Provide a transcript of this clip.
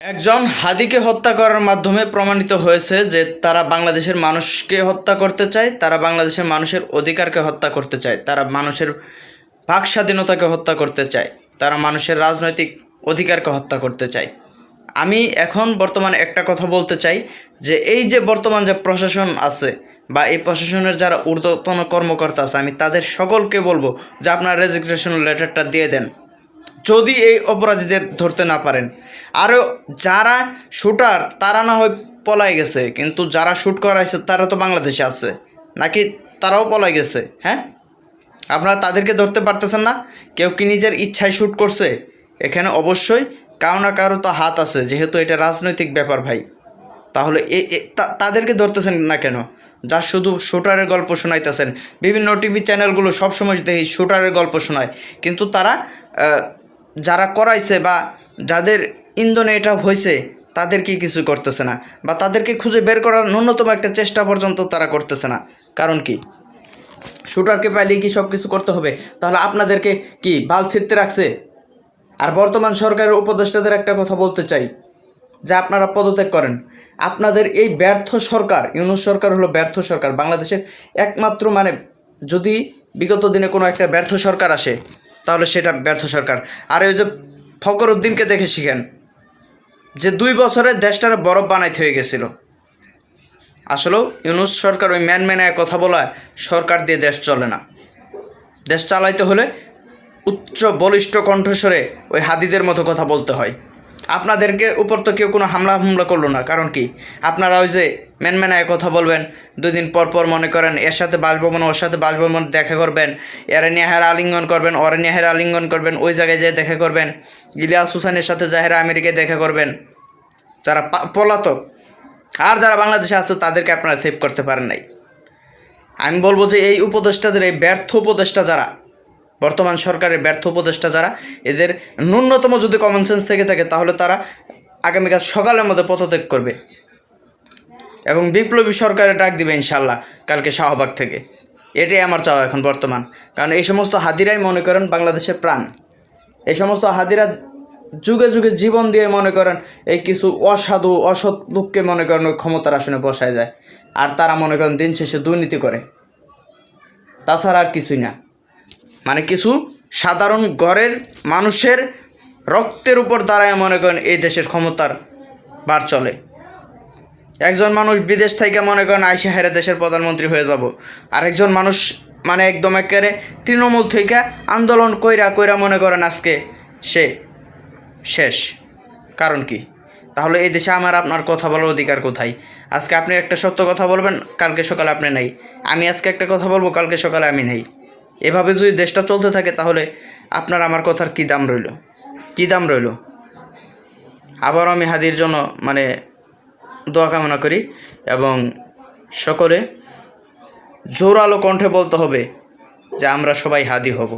একজন হাদিকে হত্যা করার মাধ্যমে প্রমাণিত হয়েছে যে তারা বাংলাদেশের মানুষকে হত্যা করতে চায়, তারা বাংলাদেশের মানুষের অধিকারকে হত্যা করতে চায়, তারা মানুষের বাক স্বাধীনতাকে হত্যা করতে চায়, তারা মানুষের রাজনৈতিক অধিকারকে হত্যা করতে চায়। আমি এখন বর্তমানে একটা কথা বলতে চাই যে এই যে বর্তমান যে প্রশাসন আছে বা এই প্রশাসনের যারা ঊর্ধ্বতন কর্মকর্তা আছে, আমি তাদের সকলকে বলব যে আপনার রেজিস্ট্রেশন লেটারটা দিয়ে দেন। যদি এই অপরাধীদের ধরতে না পারেন। আরও যারা শুটার, তারা না হয় পলাই গেছে, কিন্তু যারা শ্যুট করাইছে, তারা তো বাংলাদেশে আছে। নাকি তারাও পলাই গেছে হ্যাঁ? আপনারা তাদেরকে ধরতে পারতেছেন না? কেউ কি নিজের ইচ্ছায় শ্যুট করছে? এখানে অবশ্যই কারও না কারও তো হাত আছে, যেহেতু এটা রাজনৈতিক ব্যাপার ভাই। তাহলে এ তাদেরকে ধরতেছেন না কেন? যা শুধু শুটারের গল্প শোনাইতেছেন। বিভিন্ন টিভি চ্যানেলগুলো সবসময় দেখি শুটারের গল্প শোনায়। কিন্তু তারা যারা করাইছে বা যাদের ইন্ধনে এটা হয়েছে তাদেরকে কিছু করতেছে না বা তাদেরকে খুঁজে বের করার ন্যূনতম একটা চেষ্টা পর্যন্ত তারা করতেছে না। কারণ কি? শুটারকে পাইলে কি সব কিছু করতে হবে? তাহলে আপনাদেরকে কি বাল ছিটতে রাখছে? আর বর্তমান সরকারের উপদেষ্টাদের একটা কথা বলতে চাই, যে আপনারা পদত্যাগ করেন। আপনাদের এই ব্যর্থ সরকার, ইউনুস সরকার হলো ব্যর্থ সরকার, বাংলাদেশের একমাত্র মানে যদি বিগত দিনে কোনো একটা ব্যর্থ সরকার আসে তাহলে সেটা ব্যর্থ সরকার। আর ওই যে ফকর উদ্দিনকে দেখে শিখেন, যে দুই বছরে দেশটার বরফ বানাইতে হয়ে গেছিল। আসলেও ইউনুস সরকার ওই ম্যান ম্যানায় কথা বলা সরকার দিয়ে দেশ চলে না। দেশ চালাইতে হলে উচ্চ বলিষ্ঠ কণ্ঠস্বরে ওই হাদিদের মতো কথা বলতে হয়। আপনাদেরকে উপর তো কেউ কোনো হামলা হামলা করল না, কারণ কি? আপনারা ওই যে ম্যানম্যানায় কথা বলবেন দুই দিন পর পর মনে করেন এর সাথে বাসভবন, ওর সাথে বাসভবন দেখা করবেন, এর আলিঙ্গন করবেন, ওর আলিঙ্গন করবেন, ওই জায়গায় যেয়ে দেখা করবেন, ইলিয়াস হুসানের সাথে জাহেরা আমেরিকায় দেখা করবেন। যারা পলাতক, আর যারা বাংলাদেশে আছে তাদেরকে আপনারা সেভ করতে পারেন নাই। আমি বলব যে এই উপদেষ্টাদের, এই ব্যর্থ উপদেষ্টা যারা, বর্তমান সরকারের ব্যর্থ উপদেষ্টা যারা, এদের ন্যূনতম যদি কমন সেন্স থেকে থাকে, তাহলে তারা আগামীকাল সকালের মধ্যে পদত্যাগ করবে। এবং বিপ্লবী সরকারে ডাক দিবে ইনশাল্লাহ কালকে শাহবাগ থেকে। এটাই আমার চাওয়া এখন বর্তমান। কারণ এই সমস্ত হাদিরাই মনে করেন বাংলাদেশের প্রাণ। এই সমস্ত হাদিরা যুগে যুগে জীবন দিয়ে মনে করেন এই কিছু অসাধু, অসৎ লোককে মনে করেন ওই ক্ষমতার আসনে বসায় যায়। আর তারা মনে করেন দিন শেষে দুর্নীতি করে। তাছাড়া আর কিছুই না। মানে কিছু সাধারণ ঘরের মানুষের রক্তের উপর দাঁড়ায় মনে করেন এই দেশের ক্ষমতার বার চলে। একজন মানুষ বিদেশ থেকে মনে করেন আইসে হেরে দেশের প্রধানমন্ত্রী হয়ে যাব। আরেকজন মানুষ মানে একদম একেবারে তৃণমূল থেকে আন্দোলন কইরা কইরা মনে করেন আজকে সে শেষ। কারণ কি? তাহলে এই দেশে আমার আপনার কথা বলার অধিকার কোথায়? আজকে আপনি একটা সত্য কথা বলবেন, কালকে সকালে আপনি নেই। আমি আজকে একটা কথা বলব, কালকে সকালে আমি নেই। এভাবে যদি দেশটা চলতে থাকে তাহলে আপনার আমার কথার কী দাম রইল? কী দাম রইল? আবার আমি হাদির জন্য মানে দোয়া কামনা করি এবং সকলে জোরালো কণ্ঠে বলতে হবে যে আমরা সবাই হাদি হব।